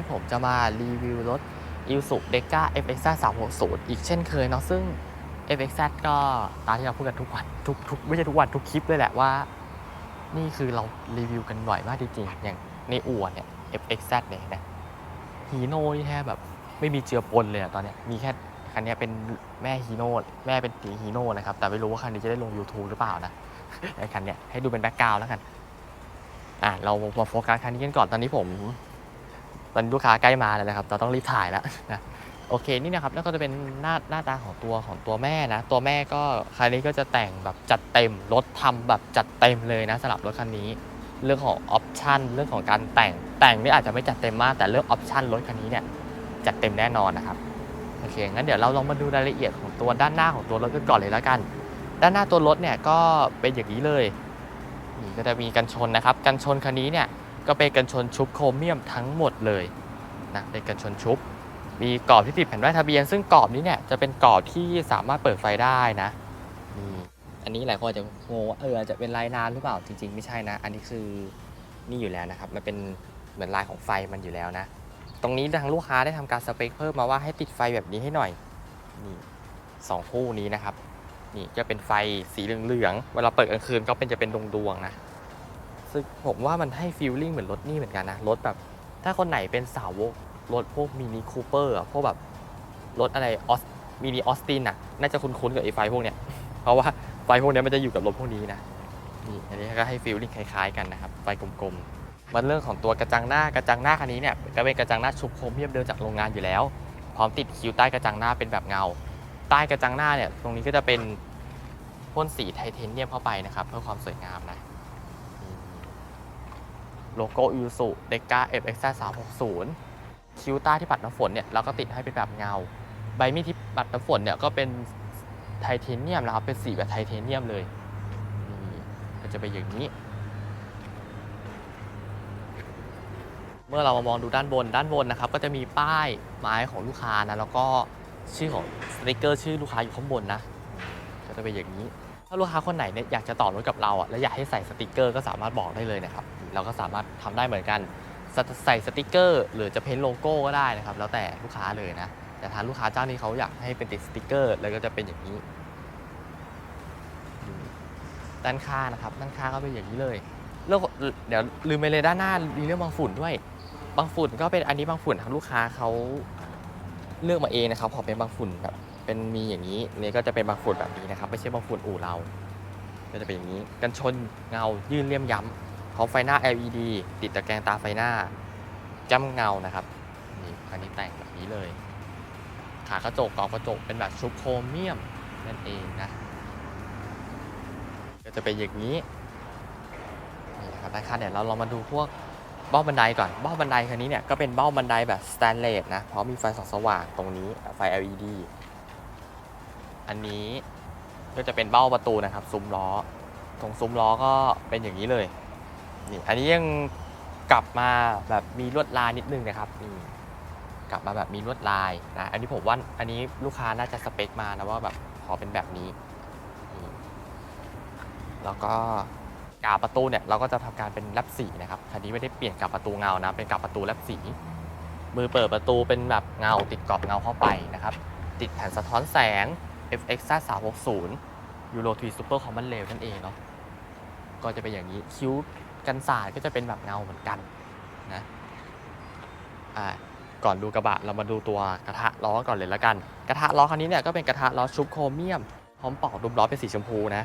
นี้ผมจะมารีวิวรถ i l s u d e c a FX 360 อีกเช่นเคยเนาะซึ่ง FX ก็ตามที่เราพูดกันทุกวันทุกทุกไม่ใช่ทุกวันทุกคลิปเลยแหละว่า นี่คือเรารีวิวกันบ่อยมากจริงๆ อย่างในอวดเนี่ย FX เนี่ยนะฮีโน่ที่แค่แบบไม่มีเจือปนเลยอะตอนเนี้ยมีแค่คันนี้เป็นแม่ฮีโน่แม่เป็นตีฮีโน่นะครับ แต่ไม่รู้ว่าคันนี้จะได้ลง YouTube หรือเปล่านะไอ้คันเนี้ยให้ดูเป็นแบ็กกราวด์แล้วกันอะเรามาโฟกัสคันนี้กันก่อนตอนนี้ผม ตอนลูกค้าใกล้มาแล้วนะครับ เราต้องรีบถ่ายแล้วนะโอเคนี่นะครับแล้วก็จะเป็นหน้าหน้าตาของตัวของตัวแม่นะ ตัวแม่ก็คันนี้ก็จะแต่งแบบจัดเต็มรถทำแบบจัดเต็มเลยนะสำหรับรถคันนี้ เรื่องของออปชันเรื่องของการแต่งแต่งนี่อาจจะไม่จัดเต็มมาก แต่เรื่องออปชันรถคันนี้เนี่ยจัดเต็มแน่นอนนะครับโอเคงั้นเดี๋ยวเราลองมาดูรายละเอียดของตัวด้านหน้าของตัวรถกันก่อนเลยแล้วกัน ด้านหน้าตัวรถเนี่ยก็เป็นอย่างนี้เลยนี่ก็จะมีกันชนนะครับ กันชนคันนี้เนี่ย ก็เป็นกันชนชุบโครเมียมทั้งหมดเลยนะเป็นกันชนชุบ มีกรอบที่ติดแผ่นป้ายทะเบียน ซึ่งกรอบนี้เนี่ยจะเป็นกรอบที่สามารถเปิดไฟได้นะนี่อันนี้หลายคนอาจจะงงว่าเอออาจจะเป็นลายน้ำหรือเปล่าจริง ๆ ไม่ใช่นะ อันนี้คือนี่อยู่แล้วนะครับมันเป็นเหมือนลายของไฟมันอยู่แล้วนะ ตรงนี้ทางลูกค้าได้ทำการสเปคเพิ่มมาว่าให้ติดไฟแบบนี้ให้หน่อยนี่สองคู่นี้นะครับนี่จะเป็นไฟสีเหลืองๆเวลาเปิดกลางคืนก็เป็นจะเป็นดวงๆนะ ซึ่งผมว่ามันให้ฟีลลิ่งเหมือนรถนี่เหมือนกันนะ รถแบบ ถ้าคนไหนเป็นสาวกรถพวกมินิคูเปอร์พวกแบบรถอะไรออสมินิออสตินอะ น่าจะคุ้นๆกับไอ้ไฟพวกเนี้ย เพราะว่าไฟพวกเนี้ยมันจะอยู่กับรถพวกนี้นะ นี่อันนี้ก็ให้ฟีลลิ่งคล้ายๆกันนะครับ ไฟกลมๆ มันเรื่องของตัวกระจังหน้ากระจังหน้าคันนี้เนี่ยก็เป็นกระจังหน้าชุบโครเมียมเดิมจากโรงงานอยู่แล้ว พร้อมติดคิ้วใต้กระจังหน้าเป็นแบบเงา ใต้กระจังหน้าเนี่ยตรงนี้ก็จะเป็นพ่นสีไทเทเนียมเข้าไปนะครับ เพื่อความสวยงามนะ โลโก้ยูสุเดก้าเอฟเอ็กซ์สามหกศูนย์คิ้วใต้ที่ปัดน้ำฝนเนี่ยเราก็ติดให้เป็นแบบเงา ใบมีดที่ปัดน้ำฝนเนี่ยก็เป็นไทเทเนียมนะครับเป็นสีแบบไทเทเนียมเลยนี่ก็จะเป็นอย่างนี้ เมื่อเรามามองดูด้านบนด้านบนนะครับ ก็จะมีป้ายไม้ของลูกค้านะแล้วก็ชื่อของสติกเกอร์ชื่อลูกค้าอยู่ข้างบนนะก็จะเป็นอย่างนี้ ถ้าลูกค้าคนไหนเนี่ยอยากจะต่อรถกับเราอะและอยากให้ใส่สติกเกอร์ก็สามารถบอกได้เลยนะครับ เราก็สามารถทำได้เหมือนกันใส่สติกเกอร์ หรือจะเพ้นโลโก้ก็ได้นะครับ แล้วแต่ลูกค้าเลยนะ แต่ทางลูกค้าเจ้านี้เขาอยากให้เป็นติดสติกเกอร์เลยก็จะเป็นอย่างนี้ ด้านข้างนะครับ ด้านข้างก็เป็นอย่างนี้เลยเรื่องเดี๋ยวลืมไปเลยด้านหน้ามีเรื่องบางฝุ่นด้วย บางฝุ่นก็เป็นอันนี้บางฝุ่นทางลูกค้าเขาเลือกมาเองนะครับขอเป็นบางฝุ่นแบบเป็นมีอย่างนี้นี่ก็จะเป็นบางฝุ่นแบบนี้นะครับ ไม่ใช่บางฝุ่นอู่เรา ก็จะเป็นอย่างนี้ กันชนเงายื่นเลี่ยมย้ำ พร้อมไฟหน้า LED ติดตะแกรงตาไฟหน้าจ้ำเงานะครับนี่คันนี้แต่งแบบนี้เลย ขากระจกกรอบกระจกเป็นแบบชุบโครเมียมนั่นเองนะก็จะเป็นอย่างนี้นี่นะครับด้านข้างเนี่ยเราลองมาดูพวกเบ้าบันไดก่อนเบ้าบันไดคันนี้เนี่ยก็เป็นเบ้าบันไดแบบสแตนเลสนะเพราะมีไฟส่องสว่างตรงนี้ไฟ LED อันนี้ก็จะเป็นเบ้าประตูนะครับซุ้มล้อตรงซุ้มล้อก็เป็นอย่างนี้เลย นี่อันนี้ยังกลับมาแบบมีลวดลายนิดนึงนะครับนี่กลับมาแบบมีลวดลายนะอันนี้ผมว่าอันนี้ลูกค้าน่าจะสเปคมานะว่าแบบขอเป็นแบบนี้นแล้วก็กาบประตูเนี่ยเราก็จะทำการเป็นแลบสีนะครับคันนี้ไม่ได้เปลี่ยนกาบประตูเงานะเป็นกาบประตูแลบสี มือเปิดประตูเป็นแบบเงาติดกรอบเงาเข้าไปนะครับ ติดแผ่นสะท้อนแสง FX 360 Euro 3 Super Common Rail นั่นเองเนาะก็จะเป็นอย่างนี้คิ้ว กันสาดก็จะเป็นแบบเงาเหมือนกันนะอ่าก่อนดูกระบะเรามาดูตัวกระทะล้อก่อนเลยละกัน กระทะล้อคันนี้เนี่ยก็เป็นกระทะล้อชุบโครเมียมพร้อมปอกดุมล้อเป็นสีชมพูนะ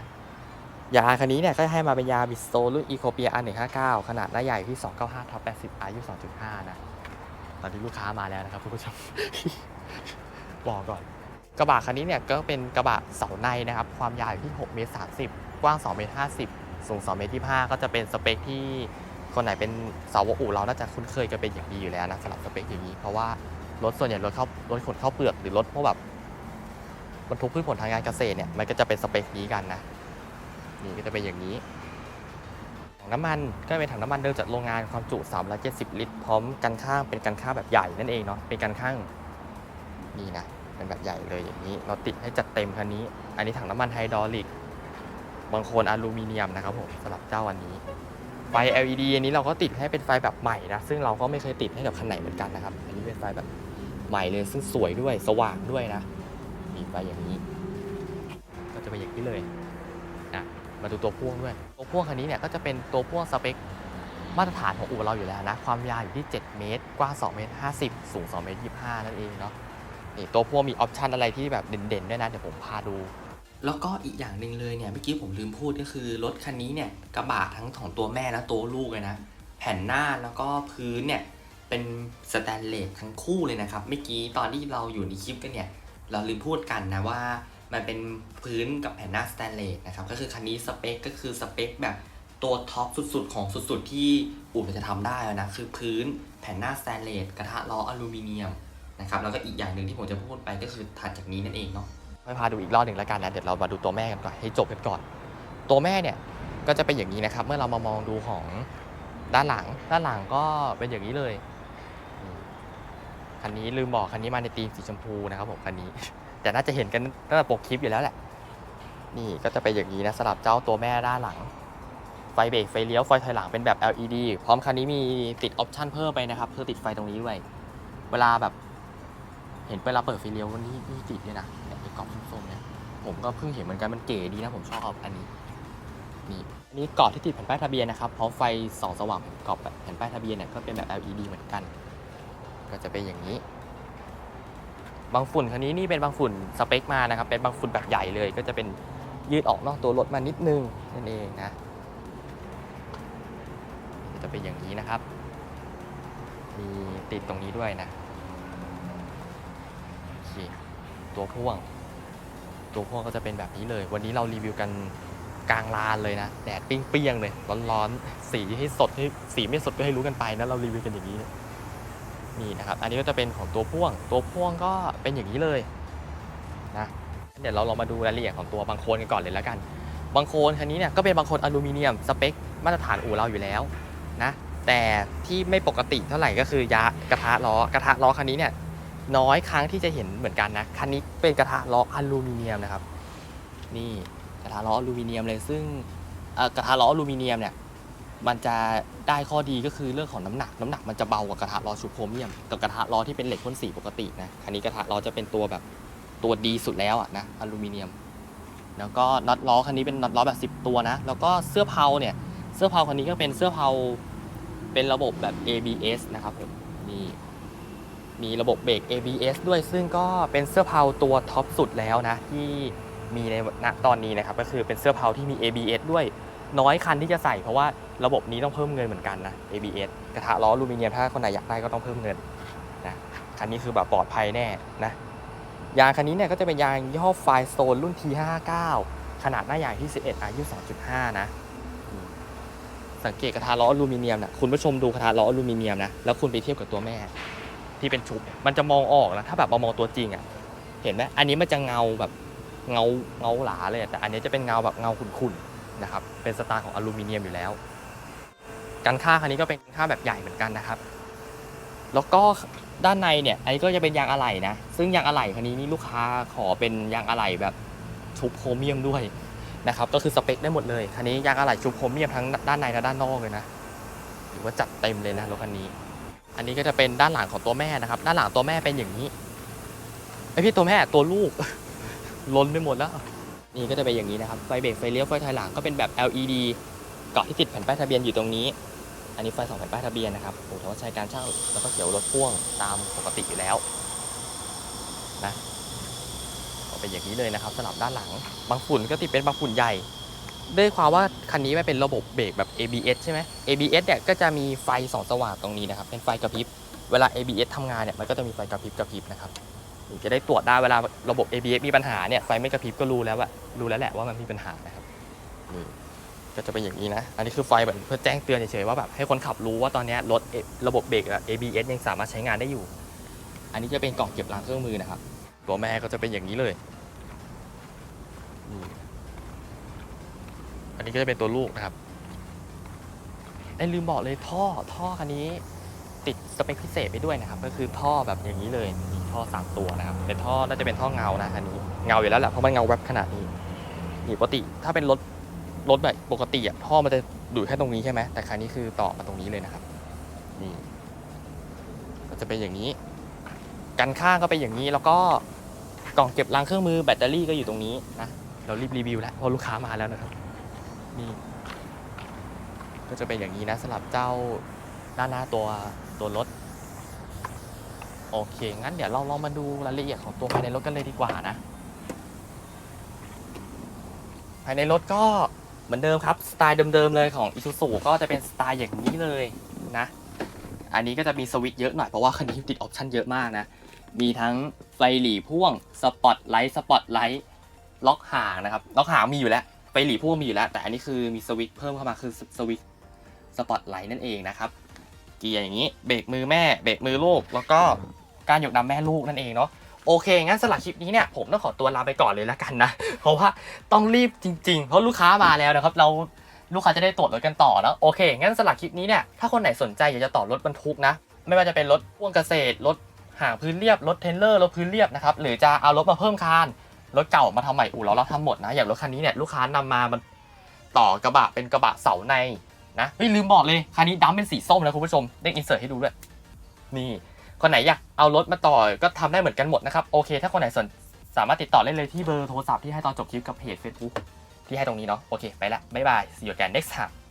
ยาคันนี้เนี่ยก็ให้มาเป็นยาบิสโตรุ่นอีโคเปียอัน159ขนาดหน้าใหญ่ที่295ทับ80อายุ2.5นะตอนนี้ลูกค้ามาแล้วนะครับคุณผู้ชมบอกก่อน กระบะคันนี้เนี่ยก็เป็นกระบะเสาในนะครับ ความยาวอยู่ที่6เมตร30กว้าง2เมตร50สู สูง2เมตร25ก็จะเป็นสเปคที่คนไหนเป็นสาวกอู่เราน่าจะคุ้นเคยกันเป็นอย่างดีอยู่แล้วนะสำหรับสเปคอย่างนี้ เพราะว่ารถส่วนใหญ่รถเข้ารถขนเข้าเปลือกหรือรถพวกแบบบรรทุกพืชผลทางการเกษตรเนี่ยมันก็จะเป็นสเปคนี้กันนะนี่ก็จะเป็นอย่างนี้ถังน้ำมันก็เป็นถังน้ำมันเดิมจากโรงงานความจุ 370 ลิตร พร้อมกันข้างเป็นกันข้างแบบใหญ่นั่นเองเนาะเป็นกันข้างนี่นะเป็นแบบใหญ่เลยอย่างนี้เราติดให้จัดเต็มคันนี้ อันนี้ถังน้ำมันไฮดรอลิก บางคนอลูมิเนียมนะครับผมสำหรับเจ้าวันนี้ ไฟ LED อันนี้เราก็ติดให้เป็นไฟแบบใหม่นะ ซึ่งเราก็ไม่เคยติดให้กับคันไหนเหมือนกันนะครับ อันนี้เป็นไฟแบบใหม่เลย ซึ่งสวยด้วยสว่างด้วยนะ มีไฟอย่างนี้ ก็จะเป็นอย่างนี้เลยนะมาดูตัวพ่วงด้วย ตัวพ่วงคันนี้เนี่ยก็จะเป็นตัวพ่วงสเปคมาตรฐานของอู่เราอยู่แล้วนะ ความยาวอยู่ที่ 7 เมตร กว้าง 2 เมตร 50 สูง 2 เมตร 25 นั่นเองเนาะ นี่ตัวพ่วงมีออปชันอะไรที่แบบเด่นๆ ด้วยนะ เดี๋ยวผมพาดู แล้วก็อีกอย่างหนึ่งเลยเนี่ยเมื่อกี้ผมลืมพูดก็คือรถคันนี้เนี่ยกระบะทั้งของตัวแม่และตัวลูกเลยนะ แผ่นหน้าแล้วก็พื้นเนี่ยเป็นสแตนเลสทั้งคู่เลยนะครับเมื่อกี้ตอนที่เราอยู่ในคลิปกันเนี่ยเราลืมพูดกันนะว่ามันเป็นพื้นกับแผ่นหน้าสแตนเลสนะครับก็คือคันนี้สเปคก็คือสเปคแบบตัวท็อปสุดๆ ของสุดๆ ที่อู่จะทำได้แล้วนะคือพื้นแผ่นหน้าสแตนเลสกระทะล้ออลูมิเนียมนะครับแล้วก็อีกอย่างหนึ่งที่ผมจะพูดไปก็คือถัดจากนี้นั่นเองเนาะ ไม่พาดูอีกรอบหนึ่งแล้วกันนะเดี๋ยวเรามาดูตัวแม่กันก่อนให้จบกันก่อน ตัวแม่เนี่ยก็จะเป็นอย่างนี้นะครับ เมื่อเรามามองดูของด้านหลัง ด้านหลังก็เป็นอย่างนี้เลยคันนี้ลืมบอกคันนี้มาในธีมสีชมพูนะครับผมคันนี้ แต่น่าจะเห็นกันตั้งแต่ปกคลิปอยู่แล้วแหละ นี่ก็จะเป็นอย่างนี้นะสำหรับเจ้าตัวแม่ด้านหลัง ไฟเบรกไฟเลี้ยวไฟถอยหลังเป็นแบบ LED พร้อมคันนี้มีติดออปชั่นเพิ่มไปนะครับคือติดไฟตรงนี้ด้วย เวลาแบบ เห็นเวลาเปิดไฟเลี้ยววันนี้นี่ติดด้วยนะเนี่ยไอ้กรอบส้มๆเนี่ยผมก็เพิ่งเห็นเหมือนกันมันเก๋ดีนะผมชอบอันนี้นี่อันนี้กรอบที่ติดแผ่นป้ายทะเบียนนะครับเพร้อมไฟส่องสว่างกรอบแผ่นป้ายทะเบียนเนี่ยก็เป็นแบบ LED เหมือนกัน ก็จะเป็นอย่างนี้ บางฝุ่นคันนี้นี่เป็นบางฝุ่นสเปคมานะครับ เป็นบางฝุ่นแบบใหญ่เลย ก็จะเป็นยืดออกนอกตัวรถมานิดนึงนั่นเองนะก็จะเป็นอย่างนี้นะครับ มีติดตรงนี้ด้วยนะ ตัวพ่วง ตัวพ่วงก็จะเป็นแบบนี้เลย วันนี้เรารีวิวกันกลางลานเลยนะ แดดปิ้งเปี้ยงๆเลย ร้อนๆ สีให้สดให้สีไม่สดก็ให้รู้กันไปนะเรารีวิวกันอย่างนี้นี่นะครับ อันนี้ก็จะเป็นของตัวพ่วง ตัวพ่วงก็เป็นอย่างนี้เลยนะเดี๋ยวเราลองมาดูรายละเอียดของตัวบางโคนกันก่อนเลยแล้วกัน บางโคนคันนี้เนี่ยก็เป็นบางโคนอลูมิเนียมสเปคมาตรฐานอู่เราอยู่แล้วนะแต่ที่ไม่ปกติเท่าไหร่ก็คือยากระทะล้อกระทะล้อคันนี้เนี่ย น้อยครั้งที่จะเห็นเหมือนกันนะ คันนี้เป็นกระทะล้ออลูมิเนียมนะครับ นี่กระทะล้ออลูมิเนียมเลยซึ่งกระทะล้ออลูมิเนียมเนี่ยมันจะได้ข้อดีก็คือเรื่องของน้ำหนัก น้ำหนักมันจะเบากว่ากระทะล้อชูโครเมียมกับกระทะล้อที่เป็นเหล็กพ่นสีปกตินะคันนี้กระทะล้อจะเป็นตัวแบบตัวดีสุดแล้วอะนะอลูมิเนียม แล้วก็น็อตล้อคันนี้เป็นน็อตล้อแบบ 10 ตัวนะ แล้วก็เสื้อเพลาเนี่ยเสื้อเพลาคันนี้ก็เป็นเสื้อเพลาเป็นระบบแบบ ABS นะครับผมนี่ มีระบบเบรก ABS ด้วยซึ่งก็เป็นเสื้อเพลาตัวท็อปสุดแล้วนะ ที่มีในณตอนนี้นะครับก็คือเป็นเสื้อเพลาที่มี ABS ด้วยน้อยคันที่จะใส่เพราะว่าระบบนี้ต้องเพิ่มเงินเหมือนกันนะ ABS กระทะล้ออลูมิเนียมถ้าคนไหนอยากได้ก็ต้องเพิ่มเงินนะคันนี้คือแบบปลอดภัยแน่นะยางคันนี้เนี่ยก็จะเป็นยางยี่ห้อไฟสโตนรุ่น T59 ขนาดหน้ายางที่ 11อายุ2.5 นะ สังเกตกระทะล้ออลูมิเนียมนะคุณผู้ชมดูกระทะล้ออลูมิเนียมนะแล้วคุณไปเทียบกับตัวแม่ ที่เป็นชุบมันจะมองออกนะถ้าแบบมามองตัวจริงอะ่ะเห็นไหมอันนี้มันจะเงาแบบเงาเงาหลาเลยแต่อันนี้จะเป็นเงาแบบเงาขุ่นๆนะครับเป็นสไตล์ของอลูมิเนียมอยู่แล้วกันค่าคันนี้ก็เป็นค่าแบบใหญ่เหมือนกันนะครับ แล้วก็ด้านในเนี่ยอันนี้ก็จะเป็นยางอะไหล่นะซึ่งยางอะไหล่คันนี้นี่ลูกค้าขอเป็นยางอะไหล่แบบชุบโครเมียมด้วยนะครับก็คือสเปคได้หมดเลยคันนี้ยางอะไหล่ชุบโครเมียมทั้งด้านในและด้านนอกเลยนะถือว่าจัดเต็มเลยนะรถคันนี้ อันนี้ก็จะเป็นด้านหลังของตัวแม่นะครับ ด้านหลังตัวแม่เป็นอย่างนี้ไอพี่ตัวแม่ตัวลูก ล้นไปหมดแล้ว นี่ก็จะเป็นอย่างนี้นะครับ ไฟเบรกไฟเลี้ยวไฟถอยหลังก็เป็นแบบ LED เกาะที่ติดแผ่นป้ายทะเบียนอยู่ตรงนี้ อันนี้ไฟสองแผ่นป้ายทะเบียนนะครับผมถือว่าใช้การช่างแล้วก็เกี่ยวรถพ่วงตามปกติอยู่แล้วนะก็เป็นอย่างนี้เลยนะครับสำหรับด้านหลัง บางฝุ่นก็ติดเป็นบางฝุ่นใหญ่ ด้วยความว่าคันนี้มันเป็นระบบเบรกแบบ ABS ใช่ไหม ABS เนี่ยก็จะมีไฟสองสว่างตรงนี้นะครับเป็นไฟกระพริบ เวลา ABS ทำงานเนี่ยมันก็จะมีไฟกระพริบกระพริบนะครับถึงจะได้ตรวจได้เวลาระบบ ABS มีปัญหาเนี่ยไฟไม่กระพริบก็รู้แล้วว่ารู้แล้วแหละว่ามันมีปัญหานะครับนี่ก็จะเป็นอย่างนี้นะ อันนี้คือไฟแบบเพื่อแจ้งเตือนเฉยๆว่าแบบให้คนขับรู้ว่าตอนนี้รถระบบเบรก ABS ยังสามารถใช้งานได้อยู่ อันนี้จะเป็นกล่องเก็บรางเครื่องมือนะครับ ตัวแม่ก็จะเป็นอย่างนี้เลยนี่ อันนี้ก็จะเป็นตัวลูกนะครับไอ้ลืมบอกเลยท่อท่อคันนี้ติดสเปคพิเศษไปด้วยนะครับ ก็คือท่อแบบอย่างนี้เลยมีท่อสามตัวนะครับเป็นท่อน่าจะเป็นท่อเงานะคันนี้เงาอยู่แล้วแหละเพราะมันเงาแวบขนาดนี้นี่ปกติถ้าเป็นรถรถแบบปกติอะท่อมันจะดูดแค่ตรงนี้ใช่ไหมแต่ครั้งนี้คือต่อมาตรงนี้เลยนะครับนี่ก็จะเป็นอย่างนี้ กันข้างก็เป็นอย่างนี้แล้วก็กล่องเก็บรางเครื่องมือแบตเตอรี่ก็อยู่ตรงนี้นะเรารีบรีวิวแล้วเพราะลูกค้ามาแล้วนะครับ นี่ ก็จะเป็นอย่างนี้นะสำหรับเจ้าด้าหน้าตัวตัวรถ โอเค งั้นเดี๋ยวเราลองมาดูรายละเอียดของตัวภายในรถกันเลยดีกว่านะ ภายในรถก็เหมือนเดิมครับสไตล์เดิมๆเลยของ Isuzu ก็จะเป็นสไตล์อย่างนี้เลยนะ อันนี้ก็จะมีสวิตช์เยอะหน่อยเพราะว่าคันนี้ติดออปชั่นเยอะมากนะ มีทั้งไฟหลีพ่วงสปอตไลท์สปอตไลท์ล็อกห่างนะครับ ล็อกห่างมีอยู่แล้ว ไฟหลีพ่วงมีอยู่แล้ว แต่อันนี้คือมีสวิตช์เพิ่มเข้ามาคือสวิตช์สปอตไลท์นั่นเองนะครับ เกียร์อย่างนี้เบรกมือแม่เบรกมือลูก แล้วก็การหยกนำแม่ลูกนั่นเองเนาะโอเค งั้นสำหรับคลิปนี้เนี่ยผมต้องขอตัวลาไปก่อนเลยแล้วกันนะ เพราะว่าต้องรีบจริง ๆ เพราะลูกค้ามาแล้วนะครับ เราลูกค้าจะได้ตรวจรถกันต่อนะโอเค งั้นสำหรับคลิปนี้เนี่ยถ้าคนไหนสนใจอยากจะต่อรถบรรทุกนะ ไม่ว่าจะเป็นรถพ่วงเกษตรรถหางพื้นเรียบรถเทรลเลอร์รถพื้นเรียบนะครับหรือจะเอารถมาเพิ่มคาน รถเก่ามาทำใหม่อู่เราเราทำหมดนะ อย่างรถคันนี้เนี่ยลูกค้านำมามันต่อกระบะเป็นกระบะเสาในนะเฮ้ยลืมบอกเลยคันนี้ดำเป็นสีส้มนะคุณผู้ชมได้อินเสิร์ตให้ดูด้วยนี่คนไหนอยากเอารถมาต่อก็ทำได้เหมือนกันหมดนะครับโอเค ถ้าคนไหนสนสามารถติดต่อได้เลยที่เบอร์โทรศัพท์ที่ให้ตอนจบคลิปกับเพจ Facebook ที่ให้ตรงนี้เนาะโอเคไปละบ๊ายบาย see you again next time